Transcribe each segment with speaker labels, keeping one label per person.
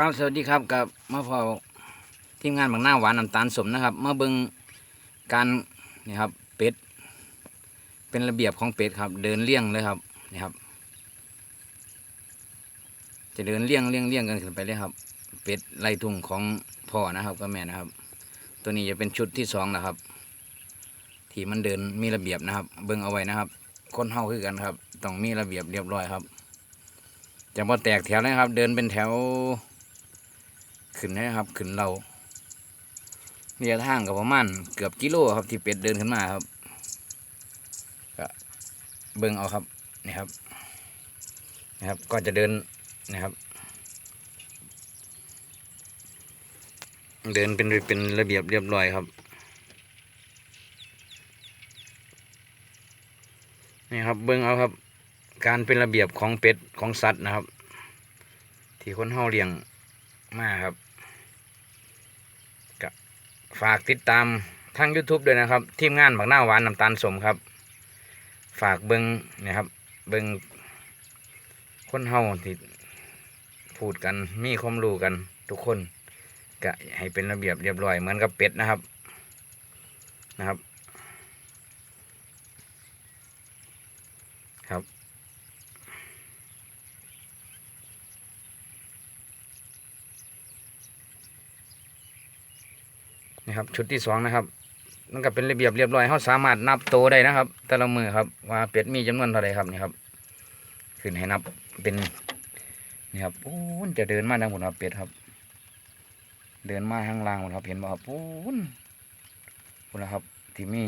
Speaker 1: ครับสวัสดีครับกับมาพอทีมงานบางหน้าหวานน้ำตาลสมนะครับมาเบิงการนี่ครับเป็ด เป็นระเบียบของเป็ดครับ เดินเลี่ยงเลยครับนี่ครับ จะเดินเลี่ยงเลี่ยงเลี่ยงกันขึ้นไปเลยครับ เป็ดไล่ทุ่งของพ่อนะครับก็แม่นะครับ ตัวนี้จะเป็นชุดที่สองนะครับที่มันเดินมีระเบียบนะครับ เบิงเอาไว้นะครับคนเฮาคือกันครับต้องมีระเบียบเรียบร้อยครับจะพอแตกแถวเลยครับ เดินเป็นแถว ขึ้นนะครับ ขึ้นเราระยะทางกับประมาณเกือบกิโลครับที่เป็ดเดินขึ้นมาครับก็เบิ่งเอาครับนี่ครับนะครับก็จะเดินนะครับ เดินเป็นเป็นระเบียบเรียบร้อยครับนี่ครับเบิ่งเอาครับ การเป็นระเบียบของเป็ดของสัตว์นะครับ ที่คนเฮาเลี้ยง มาครับกฝากติดตามทาง YouTube ด้วยนะครับ ทีมงานบักหน้าหวานน้ำตาลสมครับ ฝากเบิงนะครับ เบิงคนเฮาที่พูดกันมีความรู้กันทุกคนก็ให้เป็นระเบียบเรียบร้อยเหมือนกับเป็ดนะครับนะครับครับ นะครับ ชุดที่สองนะครับมันก็เป็นระเบียบเรียบร้อยเขาสามารถนับโตวได้นะครับ แต่ละมือครับ ว่าเป็ดมีจำนวนเท่าไรครับนี่ครับ ขึ้นให้นับเป็นนี่ครับปูนจะเดินมาทางบนครับเป็ดครับ เดินมาข้างล่างบนครับเห็นบ่ครับปูนบนนะครับ ที่มี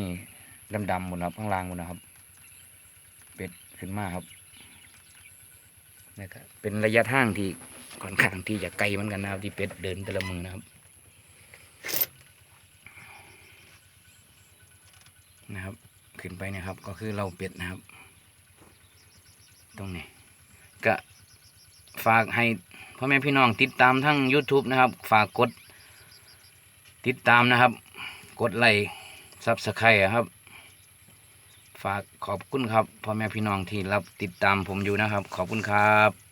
Speaker 1: ดำดำๆบนครับข้างล่างบนนะครับ เป็ดขึ้นมาครับนะครับเป็นระยะทางที่ค่อนข้างที่จะไกลเหมือนกันนะครับที่เป็ดเดินแต่ละมือนะครับ นะครับ ขึ้นไปนะครับ ก็คือเราเป็ดนะครับ ตรงนี้ก็ฝากให้พ่อแม่พี่น้องติดตามทั้ง YouTube นะครับ ฝากกด ติดตามนะครับ กดไลค์ซับสไครต์ครับ ฝากขอบคุณครับพ่อแม่พี่น้องที่รับติดตามผมอยู่นะครับ ขอบคุณครับ